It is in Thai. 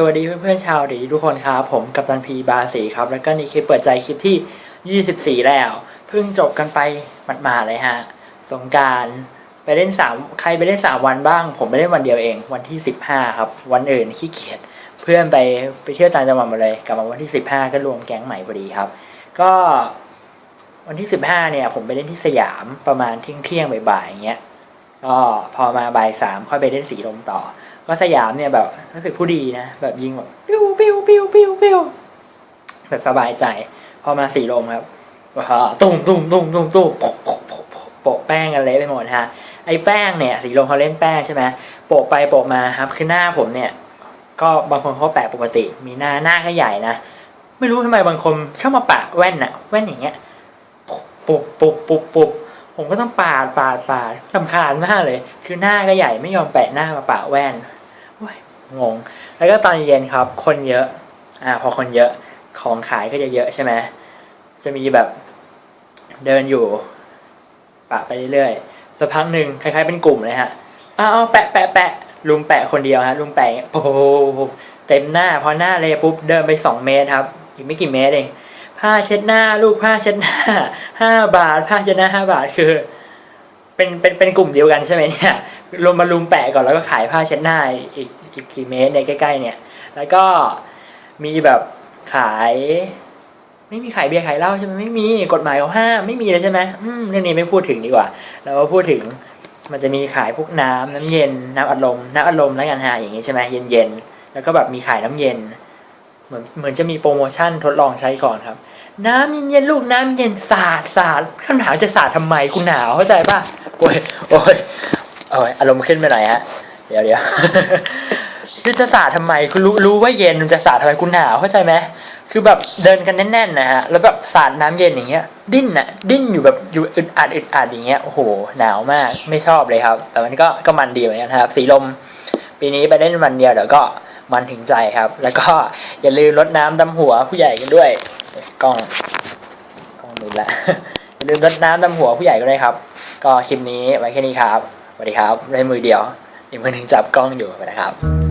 สวัสดีเพื่อนๆชาวดีทุกคนครับ ผมกัปตันพีบาสีครับ แล้วก็นี่คลิปเปิดใจคลิปที่ 24 แล้ว เพิ่งจบกันไปหมาดๆเลยฮะ สงการไปเล่นสามใครไปเล่นสามวันบ้าง ผมไปเล่นวันเดียวเอง วันที่ 15 ครับ วันอื่นขี้เกียจเพื่อนไปไปเที่ยวต่างจังหวัดมาเลย กลับมาวันที่ 15 ก็รวมแก๊งใหม่พอดีครับ ก็วันที่ 15 เนี่ย ผมไปเล่นที่สยามประมาณเที่ยงเที่ยงบ่ายๆอย่างเงี้ยก็พอมาบ่ายสามค่อยไปเล่นสีลมต่อ ก็สยามเนี่ยแบบรู้สึกผู้ดีนะแบบยิงแบบปิ้วปิ้วปิ้วปิ้วปิ้วแบบสบายใจ พอมาสีลมครับว้าตุ้มตุ้มตุ้มตุ้มตุ้มโปะโปะโปะโปะโปะแป้งกันเละไปหมดฮะไอ้แป้งเนี่ย สีลมเขาเล่นแป้งใช่ไหมโปะไปโปะมาครับ คือหน้าผมเนี่ย ก็บางคนเขาแปะปกติ มีหน้าหน้าก็ใหญ่นะไม่รู้ทำไมบางคนชอบมาปะแว่นอะแว่นอย่างเงี้ยปุบปุบปุบปุบผมก็ต้องปาดปาดปาดลำคาญมากเลย คือหน้าก็ใหญ่ไม่ยอมแปะหน้ามาปะแว่น งง แล้วก็ตอนเย็นครับ คนเยอะ อ่า พอคนเยอะของขายก็จะเยอะใช่ไหมจะมีแบบเดินอยู่ ปะไปเรื่อยๆสักพักหนึ่งคล้าย ๆ เป็นกลุ่มเลยฮะอ้าวแปะแปะแปะลุมแปะคนเดียวฮะลุมแปะอย่างเงี้ยปุ๊บปุ๊บปุ๊บปุ๊บเต็มหน้า พอหน้าเลยปุ๊บเดินไปสองเมตรครับ อีกไม่กี่เมตรเองผ้าเช็ดหน้า ลูกผ้าเช็ดหน้าห้าบาทผ้าเช็ดหน้าห้าบาทคือ เป็นเป็นเป็นกลุ่มเดียวกันใช่ไหมเนี่ยรวมมาลุมแปะก่อนแล้วก็ขายผ้าเช็ดหน้าอีกอีกกี่เมตรในใกล้ๆ เนี่ย แล้วก็มีแบบขาย ไม่มีขายเบียร์ขายเหล้าใช่ไหมไม่มีกฎหมายเขาห้ามไม่มีเลยใช่ไหมอืมเรื่องนี้ไม่พูดถึงดีกว่าเราก็พูดถึงมันจะมีขายพวกน้ำน้ำเย็นน้ำอัดลมน้ำอัดลมแล้วกันฮะอย่างงี้ใช่ไหมเย็นเย็นๆแล้วก็แบบมีขายน้ำเย็น เหมือนเหมือนจะมีโปรโมชั่นทดลองใช้ก่อนครับ น้ำเย็นๆลูกน้ำเย็นสาดสาดคำถามจะสาดทำไมกูหนาวเข้าใจป่ะ โอ้ยโอ้ยโอ้ยอารมณ์ขึ้นไปหน่อยฮะ เดี๋ยวเดี๋ยวคือจะสาดทำไมคุณรู้รู้ว่าเย็นมันจะสาดทำไมคุณหนาวเข้าใจไหมคือแบบเดินกันแน่นๆนะฮะ แล้วแบบสาดน้ำเย็นอย่างเงี้ย ดิ้นน่ะดิ้นอยู่แบบอยู่อึดอัดอึดอัดอย่างเงี้ย โอ้โห หนาวมาก ไม่ชอบเลยครับ แต่มันก็ก็มันดีเหมือนกันครับ สีลม ปีนี้ไปเล่นวันเดียวเดี๋ยวก็มันถึงใจครับ แล้วก็อย่าลืมรดน้ำดำหัวผู้ใหญ่กันด้วย กล้อง กล้องมือละ อย่าลืมรดน้ำดำหัวผู้ใหญ่ก็ได้วยครับ ก็คลิปนี้ไว้แค่นี้ครับสวัสดีครับได้มือเดียวอีกมือหนึ่งจับกล้องอยู่นะครับ